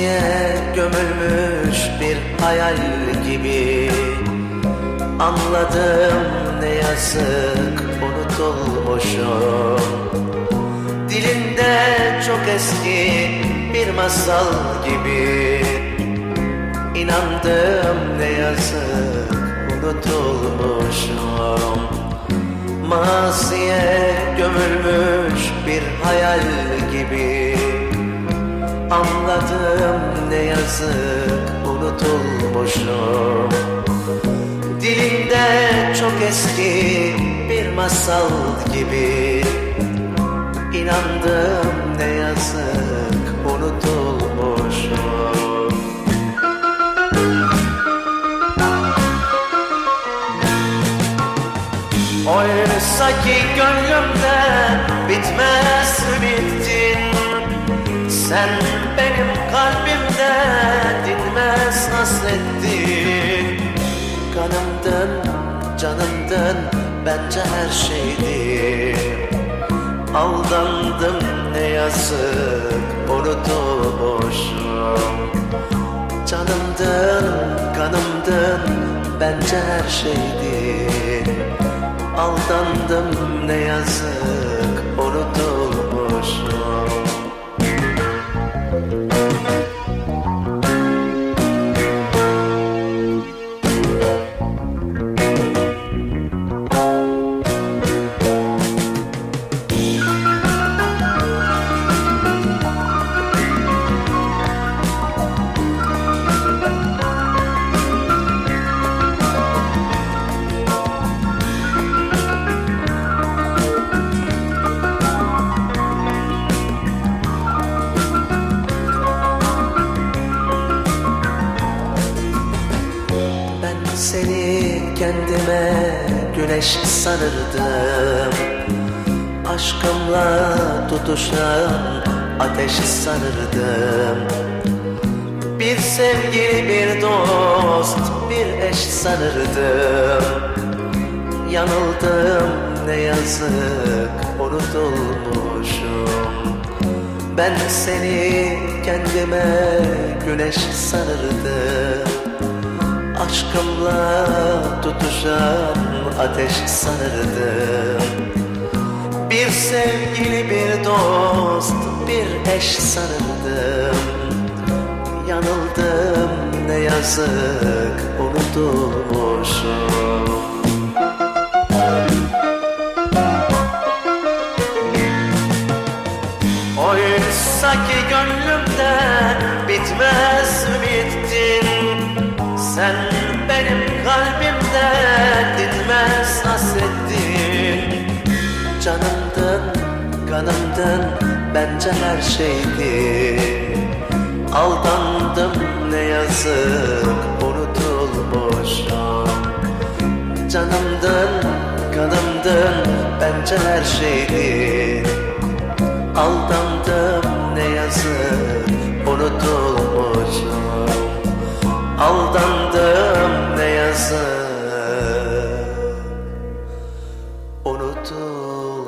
diye gömülmüş bir hayal gibi. Anladım ne yazık unutulmuşum. Dilimde çok eski bir masal gibi. İnandım ne yazık unutulmuşum. Maziye Anladım ne yazık unutulmuşum. Dilimde çok eski bir masal gibi. İnandım ne yazık unutulmuşum. Oysa ki gönlümde bitmez bittin? Sen benim kalbimde dinmez hasrettin Kanımdın, canımdın, bence her şeydin Aldandım ne yazık unutulmuşum Canımdın, kanımdın, bence her şeydin Aldandım ne yazık seni kendime güneş sanırdım. Aşkımla tutuşan ateş sanırdım. Bir sevgili, bir dost, bir eş sanırdım. Yanıldım ne yazık unutulmuşum. Ben seni kendime güneş sanırdım Aşkımla tutuşan ateş sanırdım Bir sevgili, bir dost, bir eş sanırdım. Yanıldım ne yazık unutulmuşum. Oysa ki gönlümde bitmez bittin Sen benim kalbimde dinmez hasrettin Canımdın, kanımdın, bence her şeydin Aldandım ne yazık unutulmuşum Canımdın, kanımdın, bence her şeydin Aldandım To.